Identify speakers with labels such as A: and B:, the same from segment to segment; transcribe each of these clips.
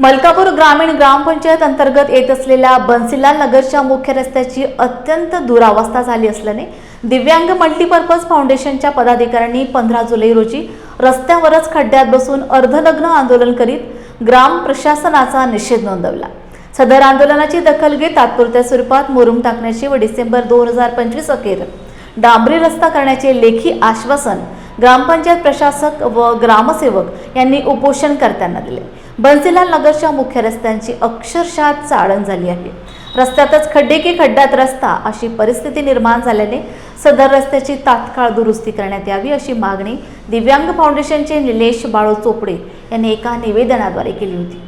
A: मलकापूर ग्रामीण ग्रामपंचायत अंतर्गत येत असलेल्या बन्सीलाल नगरच्या मुख्य रस्त्याची अत्यंत दुरावस्था झाली असल्याने दिव्यांग मल्टीपर्पज फाउंडेशनच्या पदाधिकाऱ्यांनी पंधरा जुलै रोजी रस्त्यावरच खड्ड्यात बसून अर्धलग्न आंदोलन करीत ग्राम प्रशासनाचा निषेध नोंदवला. सदर आंदोलनाची दखल घेत तात्पुरत्या स्वरूपात मुरुम टाकण्याची व डिसेंबर दोन हजार पंचवीस अखेर डांबरी रस्ता करण्याचे लेखी आश्वासन ग्रामपंचायत प्रशासक व ग्रामसेवक यांनी उपोषणकर्त्यांना दिले. बन्सीलाल नगरच्या मुख्य रस्त्यांची अक्षरशः चाळण झाली आहे. रस्त्यातच खड्डे की खड्ड्यात रस्ता अशी परिस्थिती निर्माण झाल्याने सदर रस्त्याची तात्काळ दुरुस्ती करण्यात यावी अशी मागणी दिव्यांग फाउंडेशनचे निलेश बाळू चोपडे यांनी एका निवेदनाद्वारे केली होती.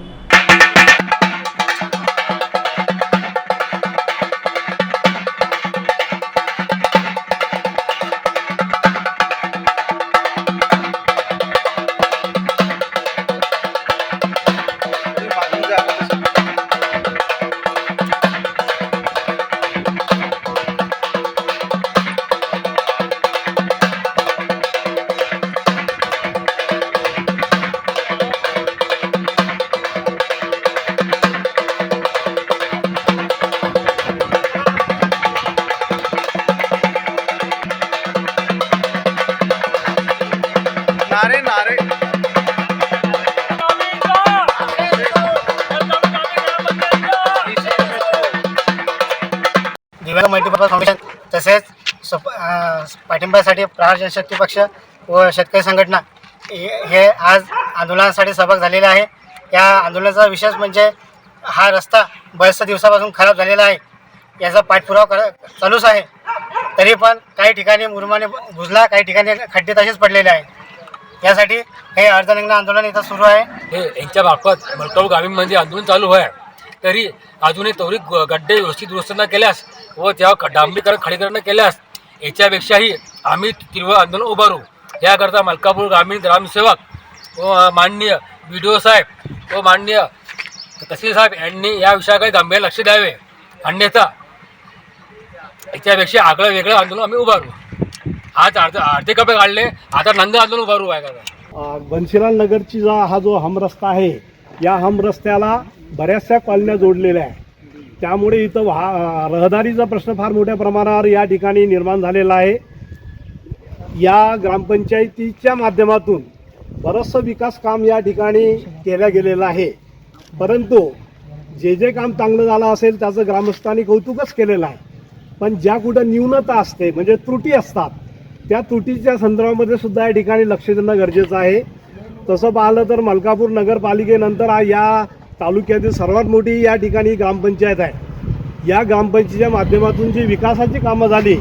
B: नारे नारे.
C: दिव्यांग मल्टीपर्पज फाउंडेशन तसेच सप पाठिंब्यासाठी प्रहार जनशक्ती पक्ष व शेतकरी संघटना हे हे आज आंदोलनासाठी सहभाग झालेले आहे. या आंदोलनाचा विशेष म्हणजे हा रस्ता बऱ्याचशा दिवसापासून खराब झालेला आहे. याचा पाठपुरावा कर चालूच आहे. तरी पण काही ठिकाणी मुरमाने भुजला काही ठिकाणी खड्डे तसेच पडलेले आहेत. यासाठी हे अर्धनग्न आंदोलन इथं सुरू आहे.
D: हे यांच्या मार्फत मलकापूर ग्रामीणमध्ये म्हणजे आंदोलन चालू आहे तरी अजूनही त्वरित ग- गड्डे व्यवस्थित दुरुस्त न केल्यास व त्या क- डांबरीकरण खडीकरण केल्यास याच्यापेक्षाही आम्ही तीव्र आंदोलन उभारू. याकरता मलकापूर ग्रामीण ग्रामसेवक व माननीय बी डी ओ साहेब व माननीय तहसील साहेब यांनी या विषयाकडे गंभीर लक्ष द्यावे. अन्यथा याच्यापेक्षा आगळं वेगळं आंदोलन आम्ही उभारू. आज अर्धे अर्धे कपडे काढले. आता नंद आंदोलन उभारू आहे का?
E: बनशीलाल नगरची जा हा जो हमरस्ता आहे या हमरस्त्याला बऱ्याचशा कॉलन्या जोडलेल्या आहे त्यामुळे इथं वाह रहदारीचा प्रश्न फार मोठ्या प्रमाणावर या ठिकाणी निर्माण झालेला आहे. या ग्रामपंचायतीच्या माध्यमातून बरंचसं विकास काम या ठिकाणी केलं गेलेलं आहे. परंतु जे जे काम चांगलं झालं असेल त्याचं ग्रामस्थांनी कौतुकच केलेलं आहे. पण ज्या कुठं न्यूनता असते म्हणजे त्रुटी असतात त्या तुटीच्या संदर्भामध्ये सुद्धा या ठिकाणी लक्ष देणं गरजेचं आहे. तसं पाहिलं तर मलकापूर नगरपालिकेनंतर या तालुक्यातील सर्वात मोठी या ठिकाणी ग्रामपंचायत आहे. या ग्रामपंचायतीच्या माध्यमातून जी विकासाची कामं झाली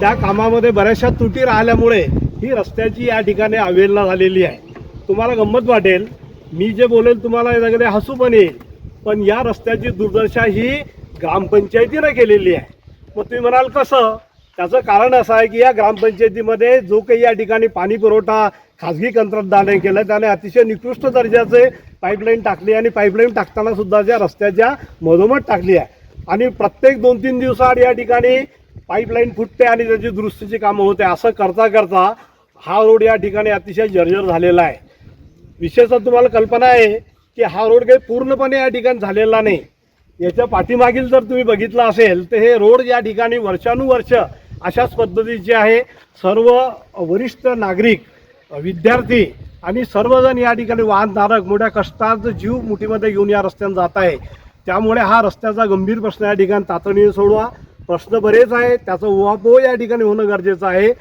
E: त्या कामामध्ये बऱ्याचशा तुटी राहिल्यामुळे ही रस्त्याची या ठिकाणी अवहेलना झालेली आहे. तुम्हाला गंमत वाटेल मी जे बोलेल तुम्हाला याच्याकडे हसू पण येईल पण या रस्त्याची दुर्दशा ही ग्रामपंचायतीनं केलेली आहे. मग तुम्ही म्हणाल कसं? त्याचं कारण असं आहे की या ग्रामपंचायतीमध्ये जो काही या ठिकाणी पाणी पुरवठा खाजगी कंत्राटदाराने केलं त्याने अतिशय निकृष्ट दर्जाचे पाईपलाईन टाकली आणि पाईपलाईन टाकताना सुद्धा त्या रस्त्याच्या मधोमध टाकली आहे. आणि प्रत्येक दोन तीन दिवसाआड या ठिकाणी पाईपलाईन फुटते आणि त्याची दुरुस्तीची कामं होते. असं करता करता हा रोड या ठिकाणी अतिशय जर्जर झालेला आहे. विशेषतः तुम्हाला कल्पना आहे की हा रोड काही पूर्णपणे या ठिकाणी झालेला नाही. याच्या पाठीमागील जर तुम्ही बघितलं असेल तर हे रोड या ठिकाणी वर्षानुवर्ष अशाच पद्धतीचे आहे सर्व वरिष्ठ नागरिक विद्यार्थी आणि सर्वजण या ठिकाणी वाहनधारक मोठ्या कष्टात जीव मुठीमध्ये घेऊन या रस्त्यानं जात आहे. त्यामुळे हा रस्त्याचा गंभीर प्रश्न या ठिकाणी तातडीने सोडवा. प्रश्न बरेच आहे त्याचा उहापोह या ठिकाणी होणं गरजेचं आहे.